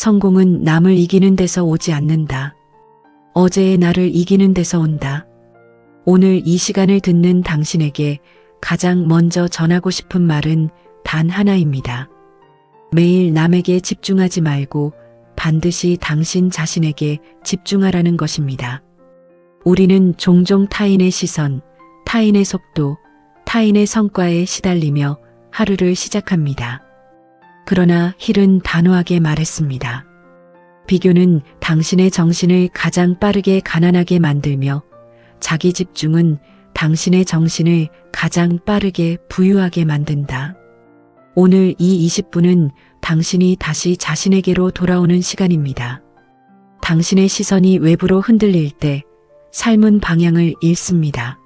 성공은 남을 이기는 데서 오지 않는다. 어제의 나를 이기는 데서 온다. 오늘 이 시간을 듣는 당신에게 가장 먼저 전하고 싶은 말은 단 하나입니다. 매일 남에게 집중하지 말고 반드시 당신 자신에게 집중하라는 것입니다. 우리는 종종 타인의 시선, 타인의 속도, 타인의 성과에 시달리며 하루를 시작합니다. 그러나 힐은 단호하게 말했습니다. 비교는 당신의 정신을 가장 빠르게 가난하게 만들며 자기 집중은 당신의 정신을 가장 빠르게 부유하게 만든다. 오늘 이 20분은 당신이 다시 자신에게로 돌아오는 시간입니다. 당신의 시선이 외부로 흔들릴 때 삶은 방향을 잃습니다.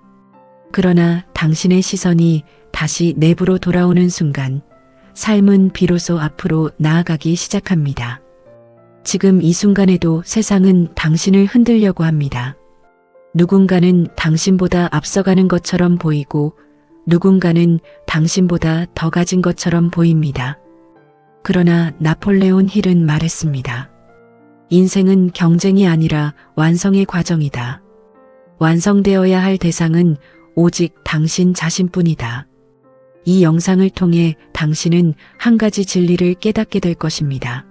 그러나 당신의 시선이 다시 내부로 돌아오는 순간 삶은 비로소 앞으로 나아가기 시작합니다. 지금 이 순간에도 세상은 당신을 흔들려고 합니다. 누군가는 당신보다 앞서가는 것처럼 보이고 누군가는 당신보다 더 가진 것처럼 보입니다. 그러나 나폴레온 힐은 말했습니다. 인생은 경쟁이 아니라 완성의 과정이다. 완성되어야 할 대상은 오직 당신 자신뿐이다. 이 영상을 통해 당신은 한 가지 진리를 깨닫게 될 것입니다.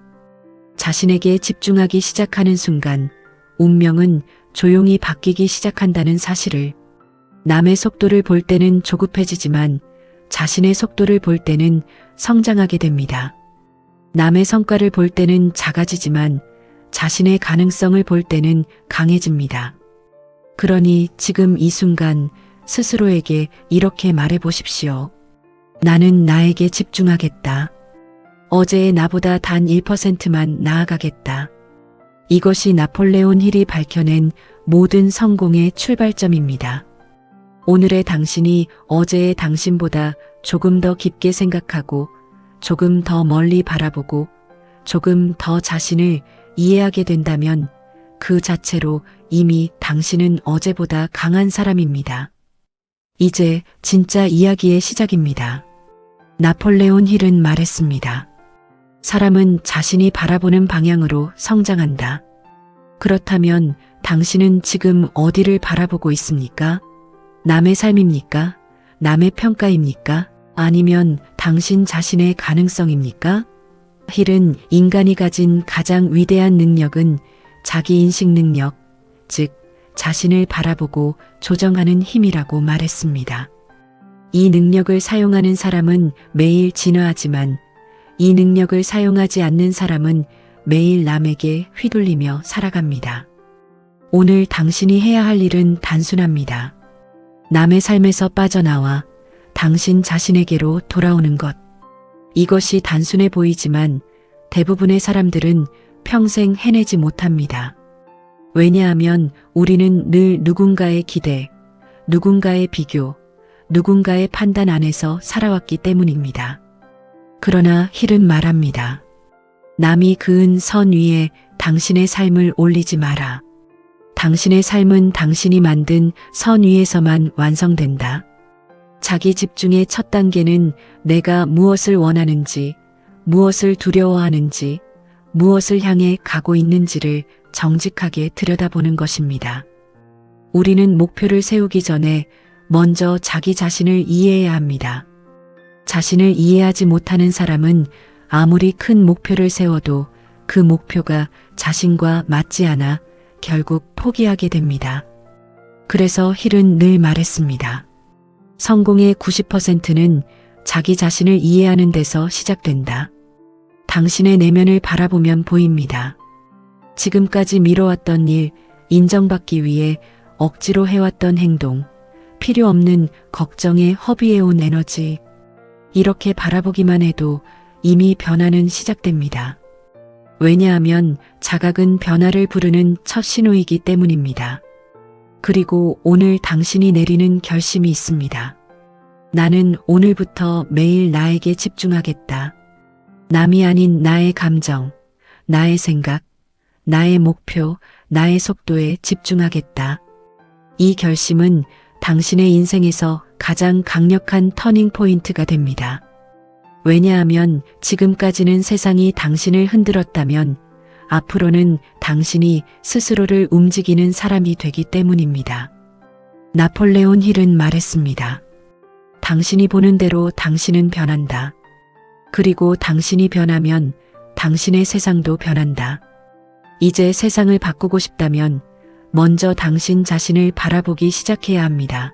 자신에게 집중하기 시작하는 순간 운명은 조용히 바뀌기 시작한다는 사실을 남의 속도를 볼 때는 조급해지지만 자신의 속도를 볼 때는 성장하게 됩니다. 남의 성과를 볼 때는 작아지지만 자신의 가능성을 볼 때는 강해집니다. 그러니 지금 이 순간 스스로에게 이렇게 말해 보십시오. 나는 나에게 집중하겠다. 어제의 나보다 단 1%만 나아가겠다. 이것이 나폴레온 힐이 밝혀낸 모든 성공의 출발점입니다. 오늘의 당신이 어제의 당신보다 조금 더 깊게 생각하고 조금 더 멀리 바라보고 조금 더 자신을 이해하게 된다면 그 자체로 이미 당신은 어제보다 강한 사람입니다. 이제 진짜 이야기의 시작입니다. 나폴레온 힐은 말했습니다. 사람은 자신이 바라보는 방향으로 성장한다. 그렇다면 당신은 지금 어디를 바라보고 있습니까? 남의 삶입니까? 남의 평가입니까? 아니면 당신 자신의 가능성입니까? 힐은 인간이 가진 가장 위대한 능력은 자기 인식 능력, 즉, 자신을 바라보고 조정하는 힘이라고 말했습니다. 이 능력을 사용하는 사람은 매일 진화하지만 이 능력을 사용하지 않는 사람은 매일 남에게 휘둘리며 살아갑니다. 오늘 당신이 해야 할 일은 단순합니다. 남의 삶에서 빠져나와 당신 자신에게로 돌아오는 것. 이것이 단순해 보이지만 대부분의 사람들은 평생 해내지 못합니다. 왜냐하면 우리는 늘 누군가의 기대, 누군가의 비교, 누군가의 판단 안에서 살아왔기 때문입니다. 그러나 힐은 말합니다. 남이 그은 선 위에 당신의 삶을 올리지 마라. 당신의 삶은 당신이 만든 선 위에서만 완성된다. 자기 집중의 첫 단계는 내가 무엇을 원하는지, 무엇을 두려워하는지, 무엇을 향해 가고 있는지를 정직하게 들여다보는 것입니다. 우리는 목표를 세우기 전에 먼저 자기 자신을 이해해야 합니다. 자신을 이해하지 못하는 사람은 아무리 큰 목표를 세워도 그 목표가 자신과 맞지 않아 결국 포기하게 됩니다. 그래서 힐은 늘 말했습니다. 성공의 90%는 자기 자신을 이해하는 데서 시작된다. 당신의 내면을 바라보면 보입니다. 지금까지 미뤄왔던 일, 인정받기 위해 억지로 해왔던 행동, 필요 없는 걱정에 허비해온 에너지. 이렇게 바라보기만 해도 이미 변화는 시작됩니다. 왜냐하면 자각은 변화를 부르는 첫 신호이기 때문입니다. 그리고 오늘 당신이 내리는 결심이 있습니다. 나는 오늘부터 매일 나에게 집중하겠다. 남이 아닌 나의 감정, 나의 생각, 나의 목표, 나의 속도에 집중하겠다. 이 결심은 당신의 인생에서 가장 강력한 터닝 포인트가 됩니다. 왜냐하면 지금까지는 세상이 당신을 흔들었다면 앞으로는 당신이 스스로를 움직이는 사람이 되기 때문입니다. 나폴레온 힐은 말했습니다. 당신이 보는 대로 당신은 변한다. 그리고 당신이 변하면 당신의 세상도 변한다. 이제 세상을 바꾸고 싶다면 먼저 당신 자신을 바라보기 시작해야 합니다.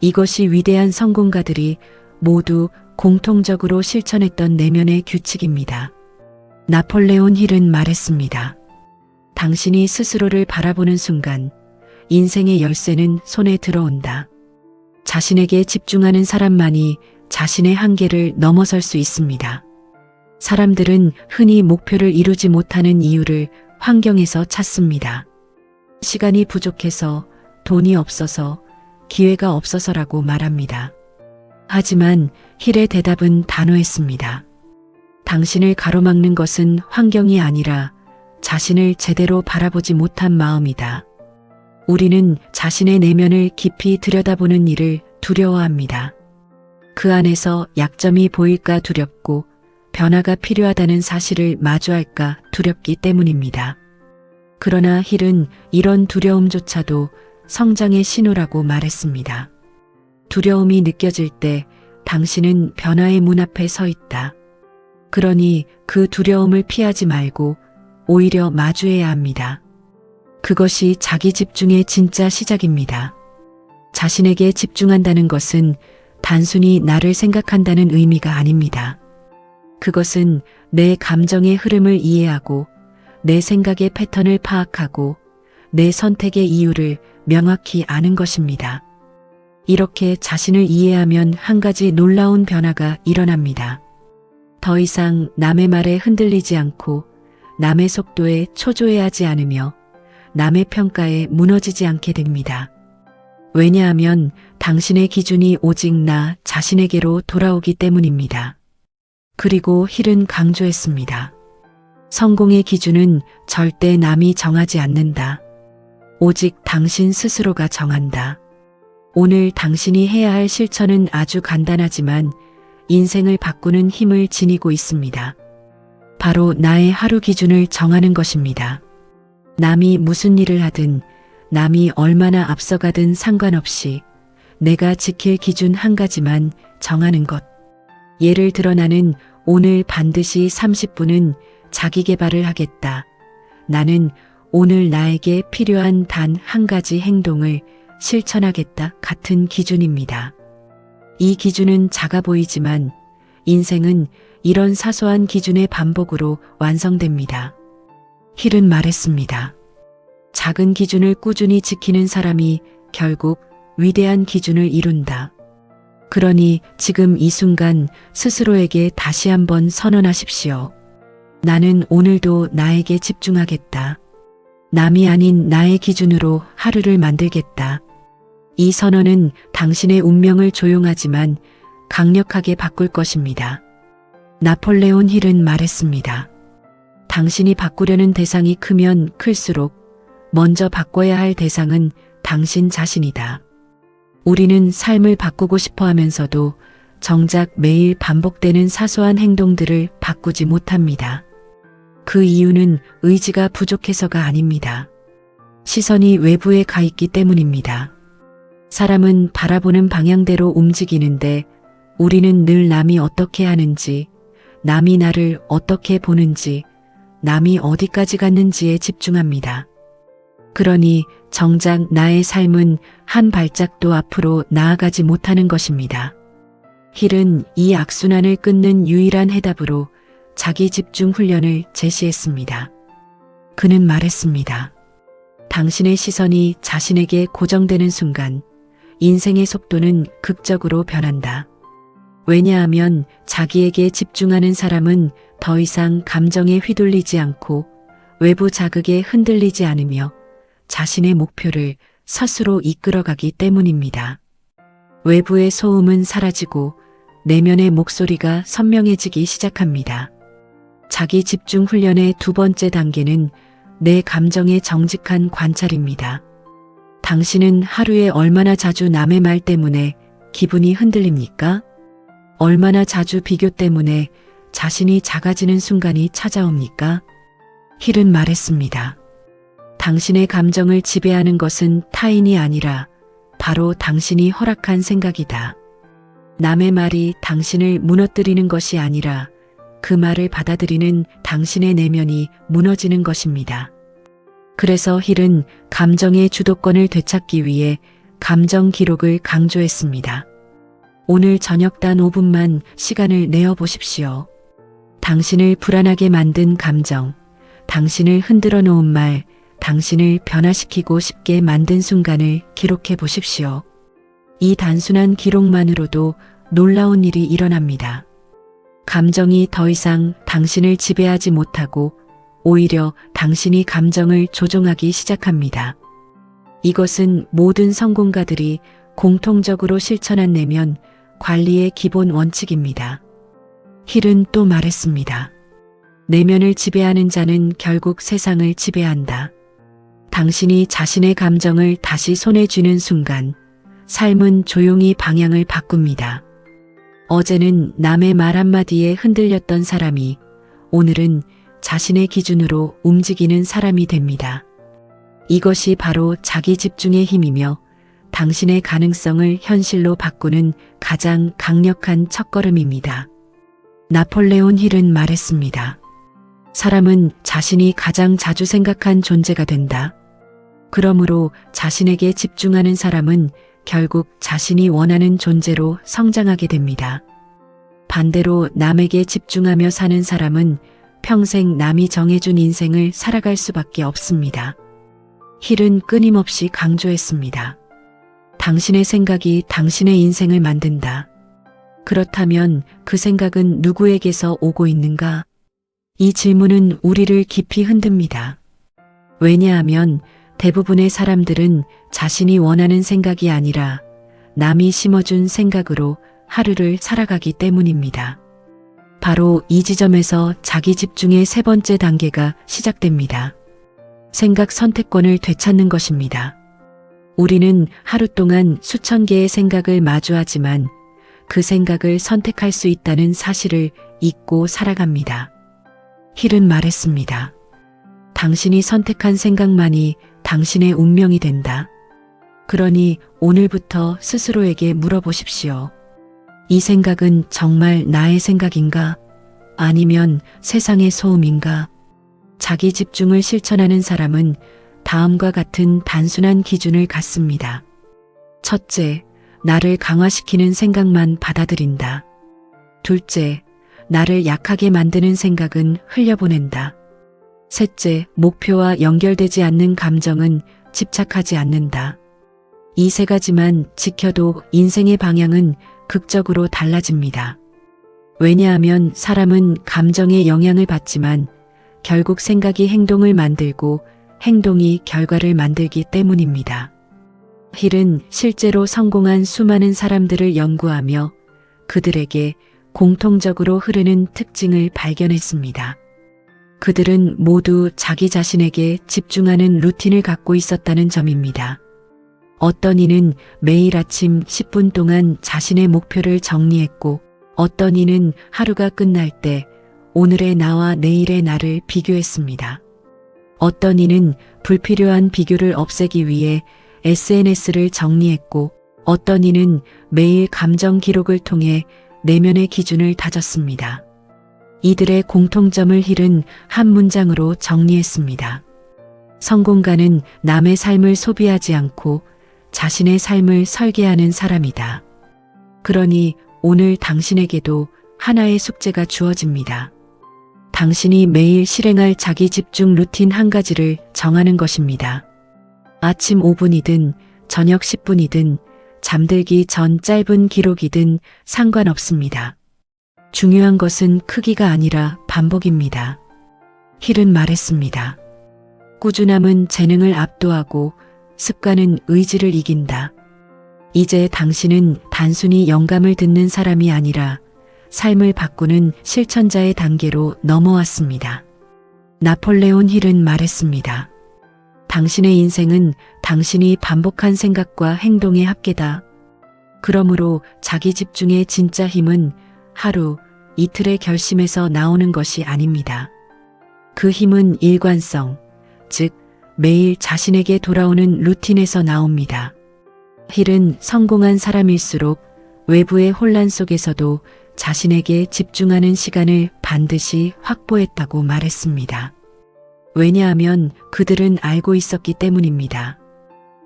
이것이 위대한 성공가들이 모두 공통적으로 실천했던 내면의 규칙입니다. 나폴레온 힐은 말했습니다. 당신이 스스로를 바라보는 순간 인생의 열쇠는 손에 들어온다. 자신에게 집중하는 사람만이 자신의 한계를 넘어설 수 있습니다. 사람들은 흔히 목표를 이루지 못하는 이유를 환경에서 찾습니다. 시간이 부족해서, 돈이 없어서, 기회가 없어서라고 말합니다. 하지만 힐의 대답은 단호했습니다. 당신을 가로막는 것은 환경이 아니라 자신을 제대로 바라보지 못한 마음이다. 우리는 자신의 내면을 깊이 들여다보는 일을 두려워합니다. 그 안에서 약점이 보일까 두렵고 변화가 필요하다는 사실을 마주할까 두렵기 때문입니다. 그러나 힐은 이런 두려움조차도 성장의 신호라고 말했습니다. 두려움이 느껴질 때 당신은 변화의 문 앞에 서 있다. 그러니 그 두려움을 피하지 말고 오히려 마주해야 합니다. 그것이 자기 집중의 진짜 시작입니다. 자신에게 집중한다는 것은 단순히 나를 생각한다는 의미가 아닙니다. 그것은 내 감정의 흐름을 이해하고 내 생각의 패턴을 파악하고 내 선택의 이유를 명확히 아는 것입니다. 이렇게 자신을 이해하면 한 가지 놀라운 변화가 일어납니다. 더 이상 남의 말에 흔들리지 않고 남의 속도에 초조해하지 않으며 남의 평가에 무너지지 않게 됩니다. 왜냐하면 당신의 기준이 오직 나 자신에게로 돌아오기 때문입니다. 그리고 힐은 강조했습니다. 성공의 기준은 절대 남이 정하지 않는다. 오직 당신 스스로가 정한다. 오늘 당신이 해야 할 실천은 아주 간단하지만 인생을 바꾸는 힘을 지니고 있습니다. 바로 나의 하루 기준을 정하는 것입니다. 남이 무슨 일을 하든 남이 얼마나 앞서가든 상관없이 내가 지킬 기준 한 가지만 정하는 것. 예를 들어 나는 오늘 반드시 30분은 자기 개발을 하겠다. 나는 오늘 나에게 필요한 단 한 가지 행동을 실천하겠다 같은 기준입니다. 이 기준은 작아 보이지만 인생은 이런 사소한 기준의 반복으로 완성됩니다. 힐은 말했습니다. 작은 기준을 꾸준히 지키는 사람이 결국 위대한 기준을 이룬다. 그러니 지금 이 순간 스스로에게 다시 한번 선언하십시오. 나는 오늘도 나에게 집중하겠다. 남이 아닌 나의 기준으로 하루를 만들겠다. 이 선언은 당신의 운명을 조용하지만 강력하게 바꿀 것입니다. 나폴레온 힐은 말했습니다. 당신이 바꾸려는 대상이 크면 클수록 먼저 바꿔야 할 대상은 당신 자신이다. 우리는 삶을 바꾸고 싶어 하면서도 정작 매일 반복되는 사소한 행동들을 바꾸지 못합니다. 그 이유는 의지가 부족해서가 아닙니다. 시선이 외부에 가 있기 때문입니다. 사람은 바라보는 방향대로 움직이는데 우리는 늘 남이 어떻게 하는지, 남이 나를 어떻게 보는지, 남이 어디까지 갔는지에 집중합니다. 그러니 정작 나의 삶은 한 발짝도 앞으로 나아가지 못하는 것입니다. 힐은 이 악순환을 끊는 유일한 해답으로 자기 집중 훈련을 제시했습니다. 그는 말했습니다. 당신의 시선이 자신에게 고정되는 순간 인생의 속도는 극적으로 변한다. 왜냐하면 자기에게 집중하는 사람은 더 이상 감정에 휘둘리지 않고 외부 자극에 흔들리지 않으며 자신의 목표를 스스로 이끌어가기 때문입니다. 외부의 소음은 사라지고 내면의 목소리가 선명해지기 시작합니다. 자기 집중 훈련의 두 번째 단계는 내 감정의 정직한 관찰입니다. 당신은 하루에 얼마나 자주 남의 말 때문에 기분이 흔들립니까? 얼마나 자주 비교 때문에 자신이 작아지는 순간이 찾아옵니까? 힐은 말했습니다. 당신의 감정을 지배하는 것은 타인이 아니라 바로 당신이 허락한 생각이다. 남의 말이 당신을 무너뜨리는 것이 아니라 그 말을 받아들이는 당신의 내면이 무너지는 것입니다. 그래서 힐은 감정의 주도권을 되찾기 위해 감정 기록을 강조했습니다. 오늘 저녁 단 5분만 시간을 내어 보십시오. 당신을 불안하게 만든 감정, 당신을 흔들어 놓은 말, 당신을 변화시키고 싶게 만든 순간을 기록해 보십시오. 이 단순한 기록만으로도 놀라운 일이 일어납니다. 감정이 더 이상 당신을 지배하지 못하고 오히려 당신이 감정을 조종하기 시작합니다. 이것은 모든 성공가들이 공통적으로 실천한 내면 관리의 기본 원칙입니다. 힐은 또 말했습니다. 내면을 지배하는 자는 결국 세상을 지배한다. 당신이 자신의 감정을 다시 손에 쥐는 순간 삶은 조용히 방향을 바꿉니다. 어제는 남의 말 한마디에 흔들렸던 사람이 오늘은 자신의 기준으로 움직이는 사람이 됩니다. 이것이 바로 자기 집중의 힘이며 당신의 가능성을 현실로 바꾸는 가장 강력한 첫걸음입니다. 나폴레온 힐은 말했습니다. 사람은 자신이 가장 자주 생각한 존재가 된다. 그러므로 자신에게 집중하는 사람은 결국 자신이 원하는 존재로 성장하게 됩니다. 반대로 남에게 집중하며 사는 사람은 평생 남이 정해준 인생을 살아갈 수밖에 없습니다. 힐은 끊임없이 강조했습니다. 당신의 생각이 당신의 인생을 만든다. 그렇다면 그 생각은 누구에게서 오고 있는가? 이 질문은 우리를 깊이 흔듭니다. 왜냐하면 대부분의 사람들은 자신이 원하는 생각이 아니라 남이 심어준 생각으로 하루를 살아가기 때문입니다. 바로 이 지점에서 자기 집중의 세 번째 단계가 시작됩니다. 생각 선택권을 되찾는 것입니다. 우리는 하루 동안 수천 개의 생각을 마주하지만 그 생각을 선택할 수 있다는 사실을 잊고 살아갑니다. 힐은 말했습니다. 당신이 선택한 생각만이 당신의 운명이 된다. 그러니 오늘부터 스스로에게 물어보십시오. 이 생각은 정말 나의 생각인가? 아니면 세상의 소음인가? 자기 집중을 실천하는 사람은 다음과 같은 단순한 기준을 갖습니다. 첫째, 나를 강화시키는 생각만 받아들인다. 둘째, 나를 약하게 만드는 생각은 흘려보낸다. 셋째, 목표와 연결되지 않는 감정은 집착하지 않는다. 이 세 가지만 지켜도 인생의 방향은 극적으로 달라집니다. 왜냐하면 사람은 감정의 영향을 받지만 결국 생각이 행동을 만들고 행동이 결과를 만들기 때문입니다. 힐은 실제로 성공한 수많은 사람들을 연구하며 그들에게 공통적으로 흐르는 특징을 발견했습니다. 그들은 모두 자기 자신에게 집중하는 루틴을 갖고 있었다는 점입니다. 어떤 이는 매일 아침 10분 동안 자신의 목표를 정리했고 어떤 이는 하루가 끝날 때 오늘의 나와 내일의 나를 비교했습니다. 어떤 이는 불필요한 비교를 없애기 위해 SNS를 정리했고 어떤 이는 매일 감정 기록을 통해 내면의 기준을 다졌습니다. 이들의 공통점을 힐은 한 문장으로 정리했습니다. 성공가는 남의 삶을 소비하지 않고 자신의 삶을 설계하는 사람이다. 그러니 오늘 당신에게도 하나의 숙제가 주어집니다. 당신이 매일 실행할 자기 집중 루틴 한 가지를 정하는 것입니다. 아침 5분이든 저녁 10분이든 잠들기 전 짧은 기록이든 상관없습니다. 중요한 것은 크기가 아니라 반복입니다. 힐은 말했습니다. 꾸준함은 재능을 압도하고 습관은 의지를 이긴다. 이제 당신은 단순히 영감을 듣는 사람이 아니라 삶을 바꾸는 실천자의 단계로 넘어왔습니다. 나폴레온 힐은 말했습니다. 당신의 인생은 당신이 반복한 생각과 행동의 합계다. 그러므로 자기 집중의 진짜 힘은 하루, 이틀의 결심에서 나오는 것이 아닙니다. 그 힘은 일관성, 즉, 매일 자신에게 돌아오는 루틴에서 나옵니다. 힐은 성공한 사람일수록 외부의 혼란 속에서도 자신에게 집중하는 시간을 반드시 확보했다고 말했습니다. 왜냐하면 그들은 알고 있었기 때문입니다.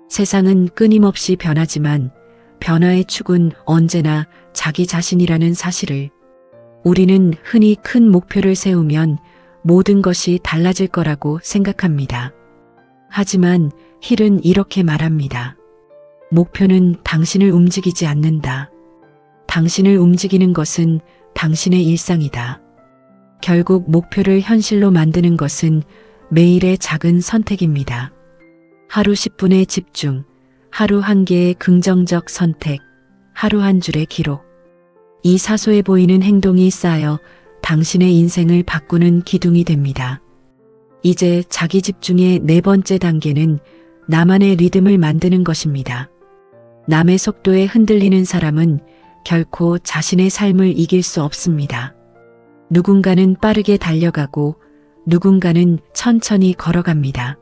세상은 끊임없이 변하지만 변화의 축은 언제나 자기 자신이라는 사실을 우리는 흔히 큰 목표를 세우면 모든 것이 달라질 거라고 생각합니다. 하지만 힐은 이렇게 말합니다. 목표는 당신을 움직이지 않는다. 당신을 움직이는 것은 당신의 일상이다. 결국 목표를 현실로 만드는 것은 매일의 작은 선택입니다. 하루 10분의 집중, 하루 한 개의 긍정적 선택, 하루 한 줄의 기록. 이 사소해 보이는 행동이 쌓여 당신의 인생을 바꾸는 기둥이 됩니다. 이제 자기 집중의 네 번째 단계는 나만의 리듬을 만드는 것입니다. 남의 속도에 흔들리는 사람은 결코 자신의 삶을 이길 수 없습니다. 누군가는 빠르게 달려가고 누군가는 천천히 걸어갑니다.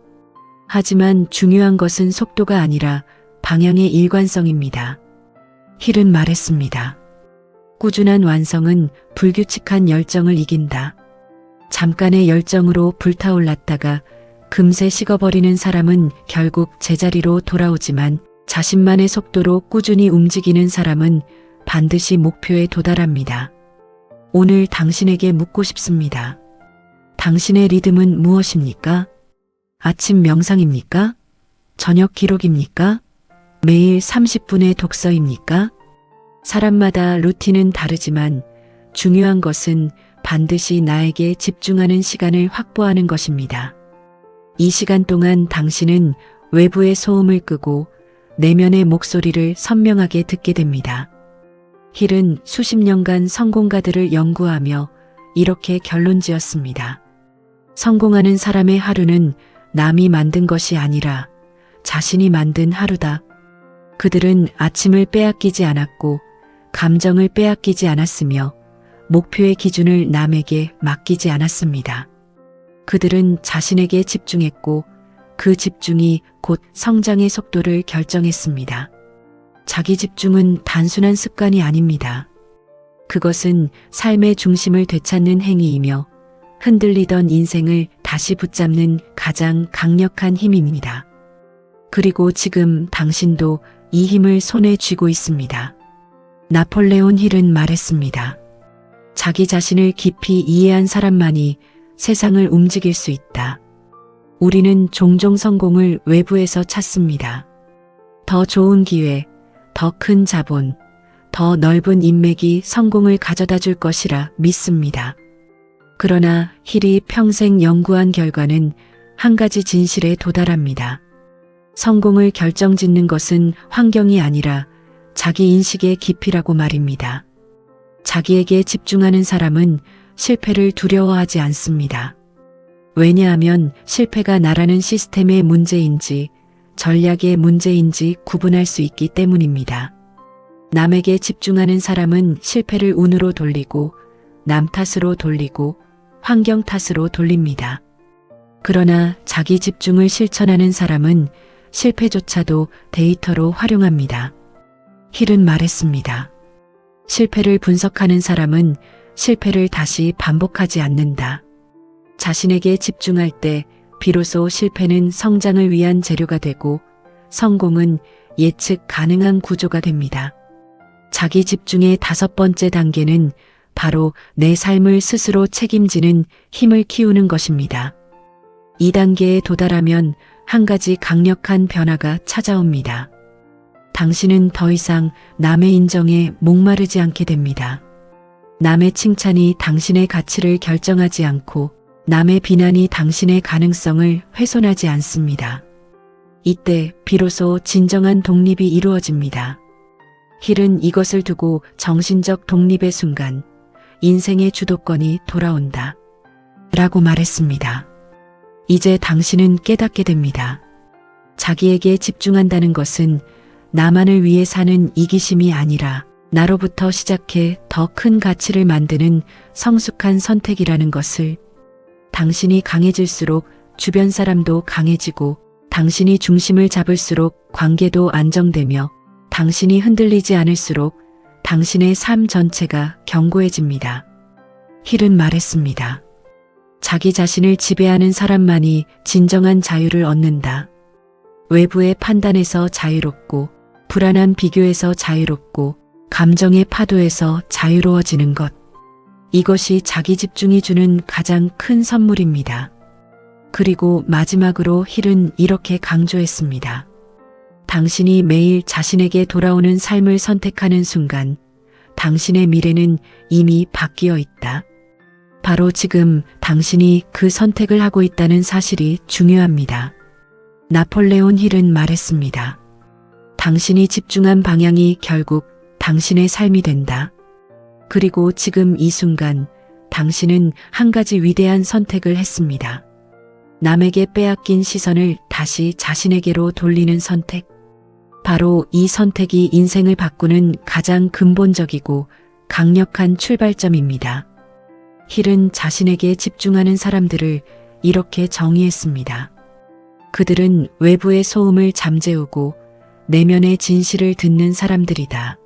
하지만 중요한 것은 속도가 아니라 방향의 일관성입니다. 힐은 말했습니다. 꾸준한 완성은 불규칙한 열정을 이긴다. 잠깐의 열정으로 불타올랐다가 금세 식어버리는 사람은 결국 제자리로 돌아오지만 자신만의 속도로 꾸준히 움직이는 사람은 반드시 목표에 도달합니다. 오늘 당신에게 묻고 싶습니다. 당신의 리듬은 무엇입니까? 아침 명상입니까? 저녁 기록입니까? 매일 30분의 독서입니까? 사람마다 루틴은 다르지만 중요한 것은 반드시 나에게 집중하는 시간을 확보하는 것입니다. 이 시간 동안 당신은 외부의 소음을 끄고 내면의 목소리를 선명하게 듣게 됩니다. 힐은 수십 년간 성공가들을 연구하며 이렇게 결론 지었습니다. 성공하는 사람의 하루는 남이 만든 것이 아니라 자신이 만든 하루다. 그들은 아침을 빼앗기지 않았고 감정을 빼앗기지 않았으며 목표의 기준을 남에게 맡기지 않았습니다. 그들은 자신에게 집중했고 그 집중이 곧 성장의 속도를 결정했습니다. 자기 집중은 단순한 습관이 아닙니다. 그것은 삶의 중심을 되찾는 행위이며 흔들리던 인생을 다시 붙잡는 가장 강력한 힘입니다. 그리고 지금 당신도 이 힘을 손에 쥐고 있습니다. 나폴레온 힐은 말했습니다. 자기 자신을 깊이 이해한 사람만이 세상을 움직일 수 있다. 우리는 종종 성공을 외부에서 찾습니다. 더 좋은 기회, 더 큰 자본, 더 넓은 인맥이 성공을 가져다 줄 것이라 믿습니다. 그러나 힐이 평생 연구한 결과는 한 가지 진실에 도달합니다. 성공을 결정짓는 것은 환경이 아니라 자기 인식의 깊이라고 말입니다. 자기에게 집중하는 사람은 실패를 두려워하지 않습니다. 왜냐하면 실패가 나라는 시스템의 문제인지 전략의 문제인지 구분할 수 있기 때문입니다. 남에게 집중하는 사람은 실패를 운으로 돌리고 남 탓으로 돌리고 환경 탓으로 돌립니다. 그러나 자기 집중을 실천하는 사람은 실패조차도 데이터로 활용합니다. 힐은 말했습니다. 실패를 분석하는 사람은 실패를 다시 반복하지 않는다. 자신에게 집중할 때 비로소 실패는 성장을 위한 재료가 되고 성공은 예측 가능한 구조가 됩니다. 자기 집중의 다섯 번째 단계는 바로 내 삶을 스스로 책임지는 힘을 키우는 것입니다. 이 단계에 도달하면 한 가지 강력한 변화가 찾아옵니다. 당신은 더 이상 남의 인정에 목마르지 않게 됩니다. 남의 칭찬이 당신의 가치를 결정하지 않고 남의 비난이 당신의 가능성을 훼손하지 않습니다. 이때 비로소 진정한 독립이 이루어집니다. 힐은 이것을 두고 정신적 독립의 순간 인생의 주도권이 돌아온다. 라고 말했습니다. 이제 당신은 깨닫게 됩니다. 자기에게 집중한다는 것은 나만을 위해 사는 이기심이 아니라 나로부터 시작해 더 큰 가치를 만드는 성숙한 선택이라는 것을 당신이 강해질수록 주변 사람도 강해지고 당신이 중심을 잡을수록 관계도 안정되며 당신이 흔들리지 않을수록 당신의 삶 전체가 견고해집니다. 힐은 말했습니다. 자기 자신을 지배하는 사람만이 진정한 자유를 얻는다. 외부의 판단에서 자유롭고 불안한 비교에서 자유롭고 감정의 파도에서 자유로워지는 것. 이것이 자기 집중이 주는 가장 큰 선물입니다. 그리고 마지막으로 힐은 이렇게 강조했습니다. 당신이 매일 자신에게 돌아오는 삶을 선택하는 순간 당신의 미래는 이미 바뀌어 있다. 바로 지금 당신이 그 선택을 하고 있다는 사실이 중요합니다. 나폴레온 힐은 말했습니다. 당신이 집중한 방향이 결국 당신의 삶이 된다. 그리고 지금 이 순간 당신은 한 가지 위대한 선택을 했습니다. 남에게 빼앗긴 시선을 다시 자신에게로 돌리는 선택. 바로 이 선택이 인생을 바꾸는 가장 근본적이고 강력한 출발점입니다. 힐은 자신에게 집중하는 사람들을 이렇게 정의했습니다. 그들은 외부의 소음을 잠재우고 내면의 진실을 듣는 사람들이다.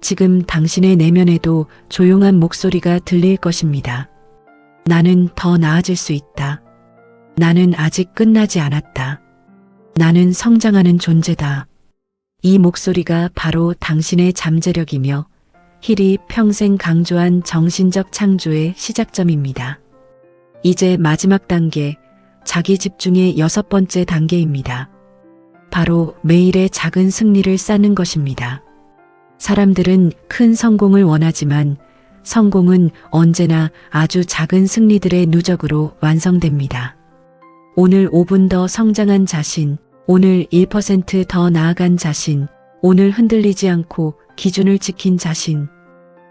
지금 당신의 내면에도 조용한 목소리가 들릴 것입니다. 나는 더 나아질 수 있다. 나는 아직 끝나지 않았다. 나는 성장하는 존재다. 이 목소리가 바로 당신의 잠재력이며 힐이 평생 강조한 정신적 창조의 시작점입니다. 이제 마지막 단계, 자기 집중의 여섯 번째 단계입니다. 바로 매일의 작은 승리를 쌓는 것입니다. 사람들은 큰 성공을 원하지만 성공은 언제나 아주 작은 승리들의 누적으로 완성됩니다. 오늘 5분 더 성장한 자신, 오늘 1%더 나아간 자신, 오늘 흔들리지 않고 기준을 지킨 자신.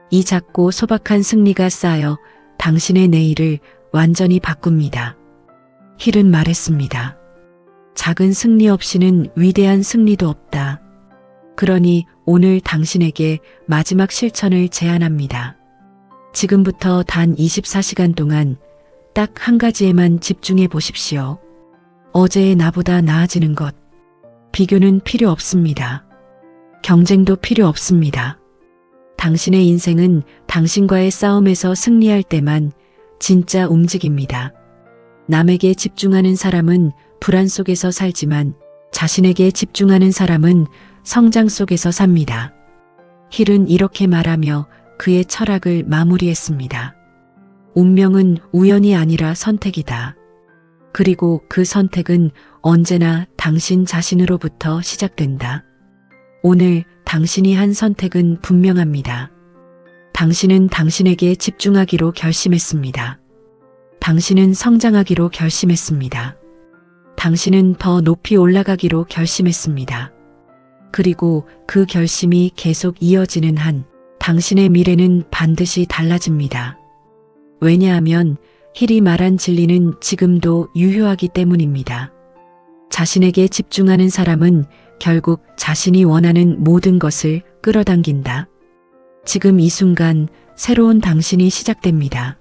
이 작고 소박한 승리가 쌓여 당신의 내일을 완전히 바꿉니다. 힐은 말했습니다. 작은 승리 없이는 위대한 승리도 없다. 그러니 오늘 당신에게 마지막 실천을 제안합니다. 지금부터 단 24시간 동안 딱 한 가지에만 집중해 보십시오. 어제의 나보다 나아지는 것. 비교는 필요 없습니다. 경쟁도 필요 없습니다. 당신의 인생은 당신과의 싸움에서 승리할 때만 진짜 움직입니다. 남에게 집중하는 사람은 불안 속에서 살지만 자신에게 집중하는 사람은 성장 속에서 삽니다. 힐은 이렇게 말하며 그의 철학을 마무리했습니다. 운명은 우연이 아니라 선택이다. 그리고 그 선택은 언제나 당신 자신으로부터 시작된다. 오늘 당신이 한 선택은 분명합니다. 당신은 당신에게 집중하기로 결심했습니다. 당신은 성장하기로 결심했습니다. 당신은 더 높이 올라가기로 결심했습니다. 그리고 그 결심이 계속 이어지는 한 당신의 미래는 반드시 달라집니다. 왜냐하면 힐이 말한 진리는 지금도 유효하기 때문입니다. 자신에게 집중하는 사람은 결국 자신이 원하는 모든 것을 끌어당긴다. 지금 이 순간 새로운 당신이 시작됩니다.